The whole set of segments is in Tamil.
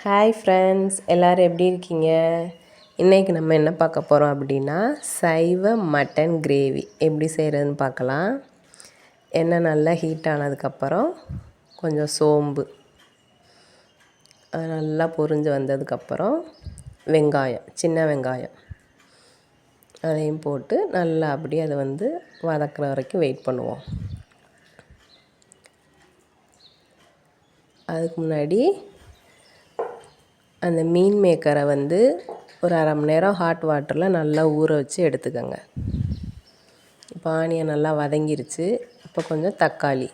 ஹாய் ஃப்ரெண்ட்ஸ் எல்லோரும் எப்படி இருக்கீங்க? இன்றைக்கி நம்ம என்ன பார்க்க போகிறோம் அப்படின்னா சைவ மட்டன் கிரேவி எப்படி செய்கிறதுன்னு பார்க்கலாம். எண்ணெய் நல்லா ஹீட் ஆனதுக்கப்புறம் கொஞ்சம் சோம்பு. அது நல்லா பொரிஞ்சு வந்ததுக்கப்புறம் வெங்காயம் சின்ன வெங்காயம். அதையும் போட்டு நல்லா அப்படியே அதை வந்து வதக்குற வரைக்கும் வெயிட் பண்ணுவோம். அதுக்கு முன்னாடி அந்த மீன் மேக்கரை வந்து ஒரு அரை மணி நேரம் ஹாட் வாட்டரில் நல்லா ஊற வச்சு எடுத்துக்கோங்க. இப்போ ஆனியன் நல்லா வதங்கிருச்சு. இப்போ கொஞ்சம் தக்காளி.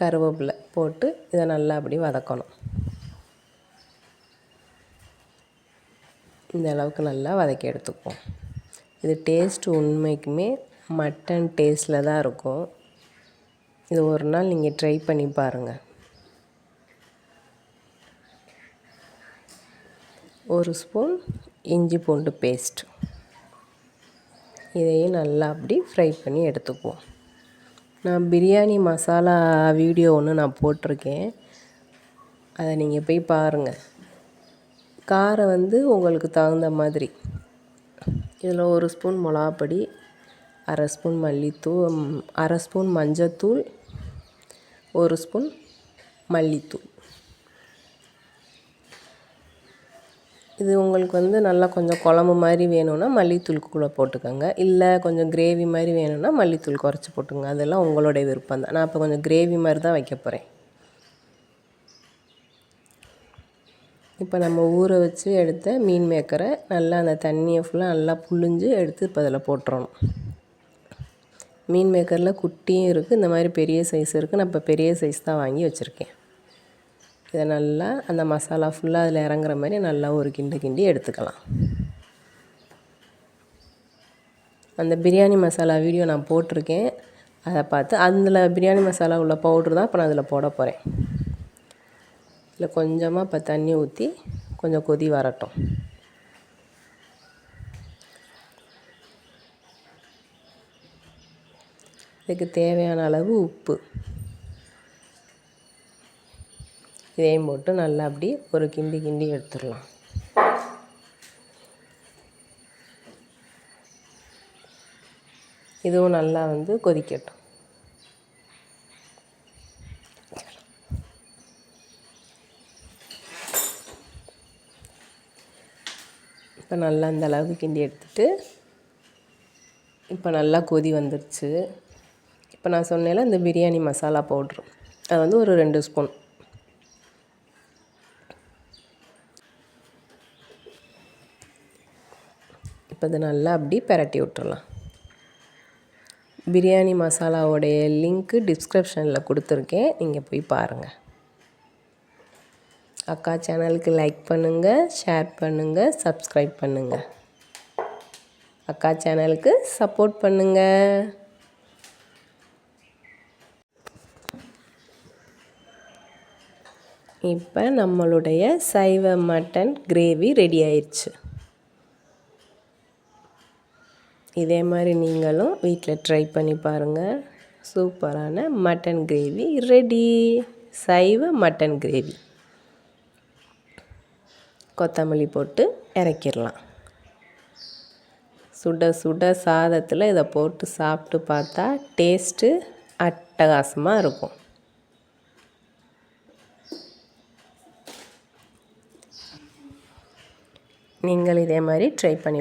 கருவேப்பிலை போட்டு இதை நல்லா அப்படி வதக்கணும். இந்த அளவுக்கு நல்லா வதக்கி எடுத்துக்குவோம். இது டேஸ்ட் உண்மைக்குமே மட்டன் டேஸ்ட்டில் தான் இருக்கும். இது ஒரு நாள் நீங்கள் ட்ரை பண்ணி பாருங்கள் ஒரு ஸ்பூன் இஞ்சி பூண்டு பேஸ்ட் இதையும் நல்லா அப்படி ஃப்ரை பண்ணி எடுத்துக்குவோம். நான் பிரியாணி மசாலா வீடியோ ஒன்று நான் போட்டிருக்கேன். அதை நீங்கள் போய் பாருங்கள் காரம் வந்து உங்களுக்கு தகுந்த மாதிரி. இதில் ஒரு ஸ்பூன் மிளகாப்பொடி அரை ஸ்பூன் மல்லித்தூள் அரை ஸ்பூன் மஞ்சத்தூள் ஒரு ஸ்பூன் மல்லித்தூள். இது உங்களுக்கு வந்து நல்லா கொஞ்சம் குழம்பு மாதிரி வேணும்னா மல்லித்தூள் கூட போட்டுக்கோங்க. இல்லை கொஞ்சம் கிரேவி மாதிரி வேணும்னா மல்லித்தூள் குறைச்சி போட்டுங்க அதெல்லாம் உங்களுடைய விருப்பம் தான். நான் இப்போ கொஞ்சம் கிரேவி மாதிரி தான் வைக்க போகிறேன் இப்போ நம்ம ஊற வச்சு எடுத்த மீன் மேக்கரை நல்லா அந்த தண்ணியை ஃபுல்லாக நல்லா புழிஞ்சு எடுத்து இப்போ அதில் போட்டுறணும். மீன் மேக்கரில் குட்டியும் இருக்குது இந்த மாதிரி பெரிய சைஸ் இருக்குது. நான் இப்போ பெரிய சைஸ் தான் வாங்கி வச்சுருக்கேன். இதை நல்லா அந்த மசாலா ஃபுல்லாக அதில் இறங்குற மாதிரி நல்லா ஒரு கிண்டு கிண்டி எடுத்துக்கலாம். அந்த பிரியாணி மசாலா வீடியோ நான் போட்டிருக்கேன். அதை பார்த்து அதில் பிரியாணி மசாலா உள்ள பவுட்ரு தான் இப்போ நான் அதில் போட போகிறேன் இதில் கொஞ்சமாக இப்போ தண்ணி ஊற்றி கொஞ்சம் கொதி வரட்டும். இதுக்கு தேவையான அளவு உப்பு. இதையும் போட்டு நல்லா அப்படி ஒரு கிண்டி கிண்டி எடுத்துடலாம். இதுவும் நல்லா வந்து கொதிக்கட்டும். இப்போ நல்லா அந்த அளவுக்கு கிண்டி எடுத்துட்டு இப்போ நல்லா கொதி வந்துடுச்சு இப்போ நான் சொன்னேன்ல இந்த பிரியாணி மசாலா பவுட்ரு. அது வந்து ஒரு ரெண்டு ஸ்பூன். இப்போ இதை நல்லா அப்படி பெரட்டி விட்டுறலாம். பிரியாணி மசாலாவோடைய லிங்க்கு டிஸ்கிரிப்ஷனில் கொடுத்துருக்கேன். நீங்கள் போய் பாருங்கள் அக்கா சேனலுக்கு லைக் பண்ணுங்கள் ஷேர் பண்ணுங்கள் சப்ஸ்கிரைப் பண்ணுங்கள் அக்கா சேனலுக்கு சப்போர்ட் பண்ணுங்கள் இப்போ நம்மளுடைய சைவ மட்டன் கிரேவி ரெடி ஆயிடுச்சு இதே மாதிரி நீங்களும் வீட்டில் ட்ரை பண்ணி பாருங்கள் சூப்பரான மட்டன் கிரேவி ரெடி சைவ மட்டன் கிரேவி. கொத்தமல்லி போட்டு இறக்கிடலாம். சுட சுட சாதத்தில் இதை போட்டு சாப்பிட்டு பார்த்தா டேஸ்ட்டு அட்டகாசமாக இருக்கும். நீங்கள் இதே மாதிரி ட்ரை பண்ணி